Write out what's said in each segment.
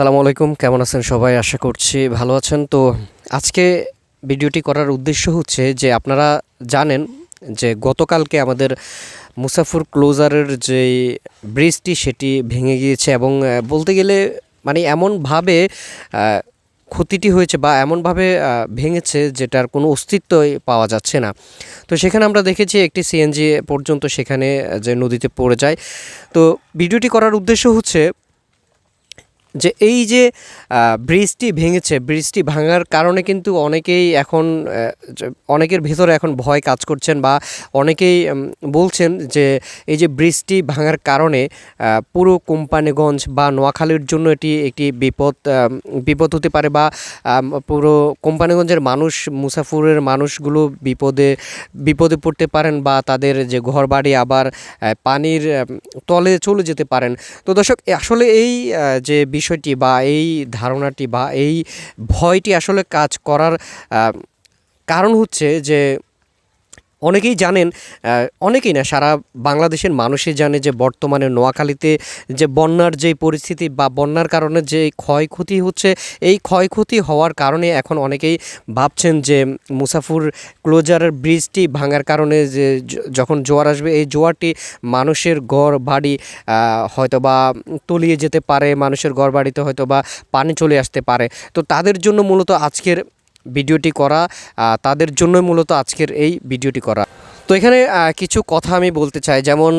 আসসালামু আলাইকুম, কেমন আছেন সবাই? আশা করছি ভালো আছেন। তো আজকে ভিডিওটি করার উদ্দেশ্য হচ্ছে যে আপনারা জানেন যে গতকালকে আমাদের মুসাফুর ক্লোজারের যে ব্রিজটি, সেটি ভেঙে গিয়েছে এবং বলতে গেলে মানে এমনভাবে ক্ষতিটি হয়েছে বা এমনভাবে ভেঙেছে যেটার কোনো অস্তিত্বই পাওয়া যাচ্ছে না। তো সেখানে আমরা দেখেছি একটি সিএনজি পর্যন্ত সেখানে যে নদীতে পড়ে যায়। তো ভিডিওটি করার উদ্দেশ্য হচ্ছে যে এই যে ব্রিজটি ভেঙেছে, ব্রিজটি ভাঙার কারণে কিন্তু অনেকেই এখন অনেকের ভেতরে এখন ভয় কাজ করছেন বা অনেকেই বলছেন যে এই যে ব্রিজটি ভাঙার কারণে পুরো কোম্পানিগঞ্জ বা নোয়াখালীর জন্য এটি একটি বিপদ বিপদ হতে পারে বা পুরো কোম্পানিগঞ্জের মানুষ, মুসাফুরের মানুষগুলো বিপদে বিপদে পড়তে পারেন বা তাদের যে ঘরবাড়ি আবার পানির তলে চলে যেতে পারেন। তো দর্শক আসলে এই যে বিষয়টি বা এই ধারণাটি বা এই ভয়টি আসলে কাজ করার কারণ হচ্ছে যে অনেকেই জানেন অনেকেই না সারা বাংলাদেশের মানুষই জানে যে বর্তমানে নোয়াখালীতে যে বন্যার যে পরিস্থিতি বা বন্যার কারণে যে ক্ষয়ক্ষতি হচ্ছে এই ক্ষয়ক্ষতি হওয়ার কারণে এখন অনেকেই ভাবছেন যে মুসাফুর ক্লোজারের ব্রিজটি ভাঙার কারণে যে যখন জোয়ার আসবে এই জোয়ারটি মানুষের ঘর বাড়ি আহ, হয়তো বা তলিয়ে যেতে পারে মানুষের ঘর বাড়িতে হয়তো বা পানি চলে আসতে পারে। তো তাদের জন্য মূলত আজকের ভিডিওটি করা তাদের জন্য মূলত আজকের এই ভিডিওটি করা। তো এখানে কিছু কথা আমি বলতে চাই। যেমন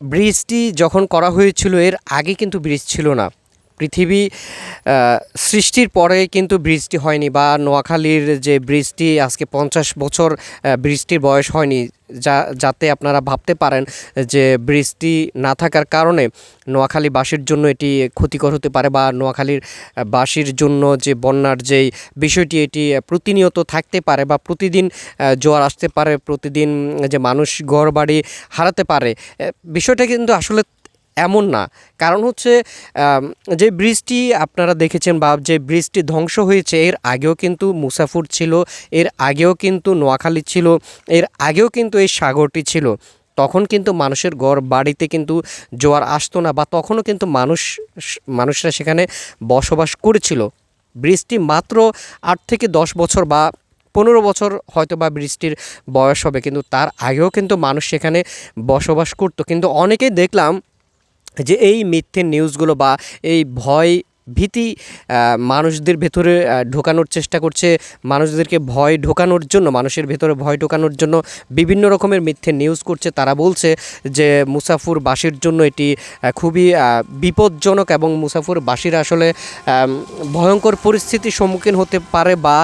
ব্রিজটি যখন করা হয়েছিল, এর আগে কিন্তু ব্রিজ ছিল না। পৃথিবী সৃষ্টির পরে কিন্তু ব্রিজটি হয়নি বা নোয়াখালীর যে ব্রিজটি আজকে পঞ্চাশ বছর ব্রিজটির বয়স হয়নি, যা, যাতে আপনারা ভাবতে পারেন যে ব্রিজটি না থাকার কারণে নোয়াখালীবাসীর জন্য এটি ক্ষতিকর হতে পারে বা নোয়াখালীর বাসীর জন্য যে বন্যার যেই বিষয়টি, এটি প্রতিনিয়ত থাকতে পারে বা প্রতিদিন জোয়ার আসতে পারে, প্রতিদিন যে মানুষ ঘর বাড়ি হারাতে পারে বিষয়টা কিন্তু আসলে এমন না। কারণ হচ্ছে যে ব্রিজটি আপনারা দেখেছেন বা যে ব্রিজটি ধ্বংস হয়েছে, এর আগেও কিন্তু মুসাফুর ছিল, এর আগেও কিন্তু নোয়াখালী ছিল, এর আগেও কিন্তু এই সাগরটি ছিল। তখন কিন্তু মানুষের ঘর বাড়িতে কিন্তু জোয়ার আসতো না বা তখনও কিন্তু মানুষ, মানুষরা সেখানে বসবাস করেছিল। ব্রিজটি মাত্র আট থেকে দশ বছর বা পনেরো বছর হয়তো বা ব্রিজটির বয়স হবে, কিন্তু তার আগেও কিন্তু মানুষ সেখানে বসবাস করতো। কিন্তু অনেকেই দেখলাম যে এই মিথ্যে নিউজগুলো বা এই ভয় ভীতি মানুষদের ভেতরে ঢোকানোর চেষ্টা করছে, মানুষদেরকে ভয় ঢোকানোর জন্য, মানুষের ভেতরে ভয় ঢোকানোর জন্য বিভিন্ন রকমের মিথ্যে নিউজ করছে। তারা বলছে যে মুসাফুর বাসীর জন্য এটি খুবই বিপজ্জনক এবং মুসাফুর বাসীরা আসলে ভয়ঙ্কর পরিস্থিতির সম্মুখীন হতে পারে বা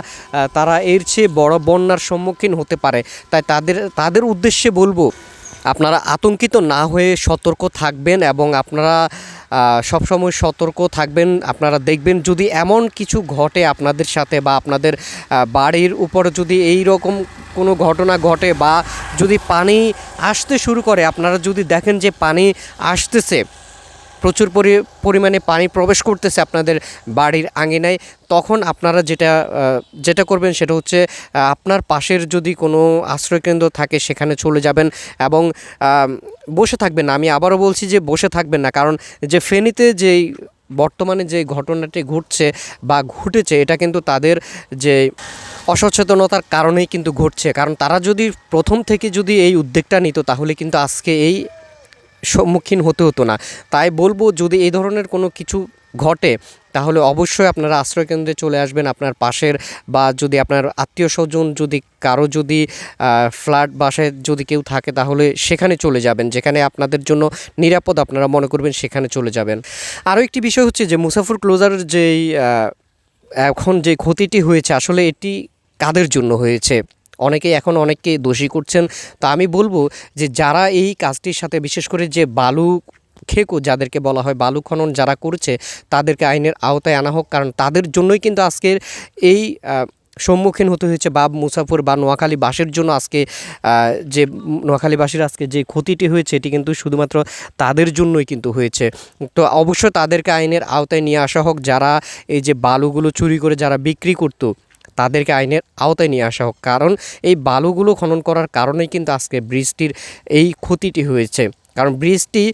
তারা এর চেয়ে বড় বন্যার সম্মুখীন হতে পারে। তাই তাদের তাদের উদ্দেশ্যে বলব আপনারা আতঙ্কিত না হয়ে সতর্ক থাকবেন এবং আপনারা সব সবসময় সতর্ক থাকবেন। আপনারা দেখবেন যদি এমন কিছু ঘটে আপনাদের সাথে বা আপনাদের বাড়ির উপর যদি এই রকম কোনো ঘটনা ঘটে বা যদি পানি আসতে শুরু করে, আপনারা যদি দেখেন যে পানি আসতেছে প্রচুর পরি পরিমাণে পানি প্রবেশ করতেছে আপনাদের বাড়ির আঙিনায়। তখন আপনারা যেটা যেটা করবেন সেটা হচ্ছে আপনার পাশের যদি কোনো আশ্রয়কেন্দ্র থাকে সেখানে চলে যাবেন এবং বসে থাকবেন না। আমি আবারও বলছি যে বসে থাকবেন না, কারণ যে ফেনীতে যেই বর্তমানে যে ঘটনাটি ঘটছে বা ঘটেছে, এটা কিন্তু তাদের যে অসচেতনতার কারণেই কিন্তু ঘটছে। কারণ তারা যদি প্রথম থেকে যদি এই উদ্যোগটা নিত, তাহলে কিন্তু আজকে এই সম্মুখীন হতে হতো না। তাই বলব যদি এই ধরনের কোনো কিছু ঘটে, তাহলে অবশ্যই আপনারা আশ্রয়কেন্দ্রে চলে আসবেন আপনার পাশের বা যদি আপনার আত্মীয় স্বজন যদি কারও যদি ফ্ল্যাট বাসায় যদি কেউ থাকে, তাহলে সেখানে চলে যাবেন। যেখানে আপনাদের জন্য নিরাপদ আপনারা মনে করবেন সেখানে চলে যাবেন। আরও একটি বিষয় হচ্ছে যে মুসাফুর ক্লোজারের যেই এখন যে ক্ষতিটি হয়েছে, আসলে এটি কাদের জন্য হয়েছে? অনেকেই এখন অনেককে দোষী করছেন। তা আমি বলব যে যারা এই কাজটির সাথে, বিশেষ করে যে বালু খেকো যাদেরকে বলা হয়, বালু খনন যারা করছে, তাদেরকে আইনের আওতায় আনা হোক। কারণ তাদের জন্যই কিন্তু আজকের এই সম্মুখীন হতে হয়েছে বা মুসাফর বা নোয়াখালী বাসের জন্য আজকে যে নোয়াখালীবাসীর আজকে যে ক্ষতিটি হয়েছে, এটি কিন্তু শুধুমাত্র তাদের জন্যই কিন্তু হয়েছে। তো অবশ্য তাদেরকে আইনের আওতায় নিয়ে আসা হোক। যারা এই যে বালুগুলো চুরি করে, যারা বিক্রি করতো তাদেরকে আইনের আওতায় নিয়ে আসা হোক। কারণ এই বালুগুলো খনন করার কারণেই কিন্তু আজকে ব্রিজটির এই ক্ষতিটি হয়েছে। কারণ ব্রিজটি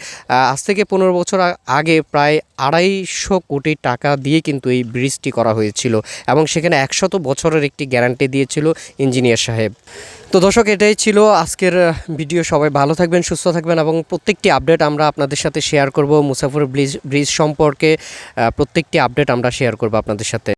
আজ থেকে পনেরো বছর আগে প্রায় আড়াইশো কোটি টাকা দিয়ে কিন্তু এই ব্রিজটি করা হয়েছিল এবং সেখানে একশত বছরের একটি গ্যারান্টি দিয়েছিল ইঞ্জিনিয়ার সাহেব। তো দর্শক, এটাই ছিল আজকের ভিডিও। সবাই ভালো থাকবেন, সুস্থ থাকবেন এবং প্রত্যেকটি আপডেট আমরা আপনাদের সাথে শেয়ার করব। মুসাফর ব্রিজ ব্রিজ সম্পর্কে প্রত্যেকটি আপডেট আমরা শেয়ার করব আপনাদের সাথে।